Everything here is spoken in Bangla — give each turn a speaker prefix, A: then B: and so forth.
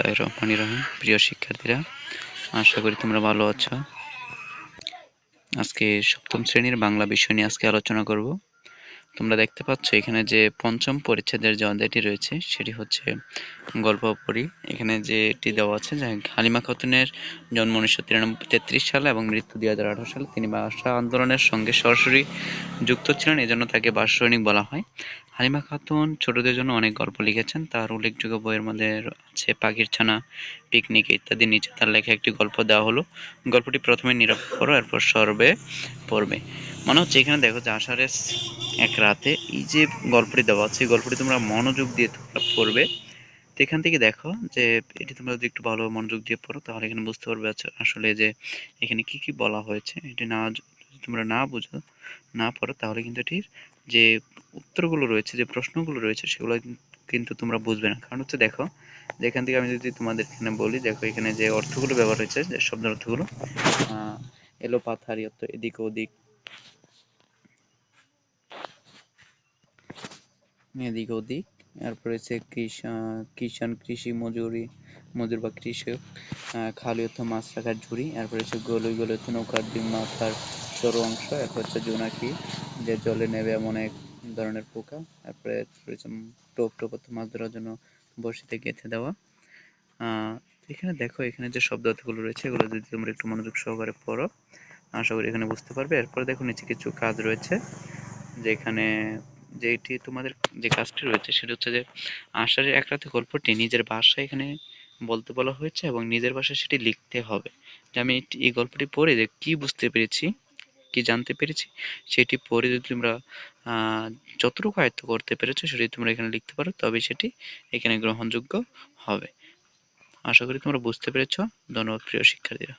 A: বিসমিল্লাহ রহমান রহিম। প্রিয় শিক্ষার্থীরা, আশা করি তোমরা ভালো আছো। আজকে সপ্তম শ্রেণির বাংলা বিষয় নিয়ে আজকে আলোচনা করব। তোমরা দেখতে পাচ্ছ এখানে যে পঞ্চম পরিচ্ছেদের যে অধ্যায়টি রয়েছে, সেটি হচ্ছে গল্প পড়ি। এখানে যে এটি দেওয়া আছে যে হালিমা খাতুনের জন্ম উনিশশো তিরানব্বই, তেত্রিশ সালে এবং মৃত্যু দুই হাজার আঠারো সালে। তিনি ভাষা আন্দোলনের সঙ্গে সরাসরি যুক্ত ছিলেন, এজন্য তাকে ভাষা বলা হয়। হালিমা খাতুন ছোটদের জন্য অনেক গল্প লিখেছেন। তার উল্লেখযোগ্য বইয়ের মধ্যে আছে পাখির ছানা, পিকনিক ইত্যাদি। নিচে তার লেখা একটি গল্প দেওয়া হলো। গল্পটি প্রথমে নীরব পড়ো এরপর সর্বে পড়বে। মনে হচ্ছে এখানে দেখো যে আষাঢ়ের এক রাতে এই যে গল্পটি দেওয়া আছে, এই গল্পটি তোমরা মনোযোগ দিয়ে তোমরা পড়বে। তো এখান থেকে দেখো যে এটি তোমরা যদি একটু ভালো মনোযোগ দিয়ে পড়ো, তাহলে এখানে বুঝতে পারবে আসলে যে এখানে কি কি বলা হয়েছে। এটি না তোমরা না বুঝো, না পড়ো, তাহলে কিন্তু এটির যে উত্তরগুলো রয়েছে, যে প্রশ্নগুলো রয়েছে, সেগুলো কিন্তু তোমরা বুঝবে না। কারণ হচ্ছে দেখো, যে এখান থেকে আমি যদি তোমাদের এখানে বলি, দেখো এখানে যে অর্থগুলো ব্যবহার হয়েছে, যে শব্দের অর্থগুলো এলো পাথারি অর্থ এদিক ওদিক এদিক ওদিক, এরপর হচ্ছে কৃষাণ কৃষি মজুরি, মজুর বা কৃষক খালি অর্থ মাছ রাখার ঝুড়ি, এরপর হচ্ছে গলই গলে অর্থ নৌকার ডিম, মাথার সরু অংশ, এরপর হচ্ছে জোনাকি, যে জলে নেবে এমন এক ধরনের পোকা। তারপরে টোপ টোপ মাছ ধরার জন্য বড়শিতে গেঁথে দেওয়া। এখানে দেখো, এখানে যে শব্দ অর্থগুলো রয়েছে, এগুলো যদি তোমরা একটু মনোযোগ সহকারে পড়ো, আশা করি এখানে বুঝতে পারবে। এরপরে দেখো, নিচে কিছু কাজ রয়েছে, যেখানে যেটি তোমাদের যে কাজটি রয়েছে, সেটা হচ্ছে যে আষাঢ়ের এক রাতে গল্পটি নিজের ভাষায় এখানে বলতে বলা হয়েছে এবং নিজের ভাষায় সেটি লিখতে হবে। যে আমি এই গল্পটি পড়ে যে কি বুঝতে পেরেছি কি জানতে পেরেছি, সেটি পড়ে যদি তোমরা যতটুকু আয়ত্ত করতে পেরেছ সেটি তোমরা এখানে লিখতে পারো, তবে সেটি এখানে গ্রহণযোগ্য হবে। আশা করি তোমরা বুঝতে পেরেছ। ধন্যবাদ প্রিয় শিক্ষার্থীরা।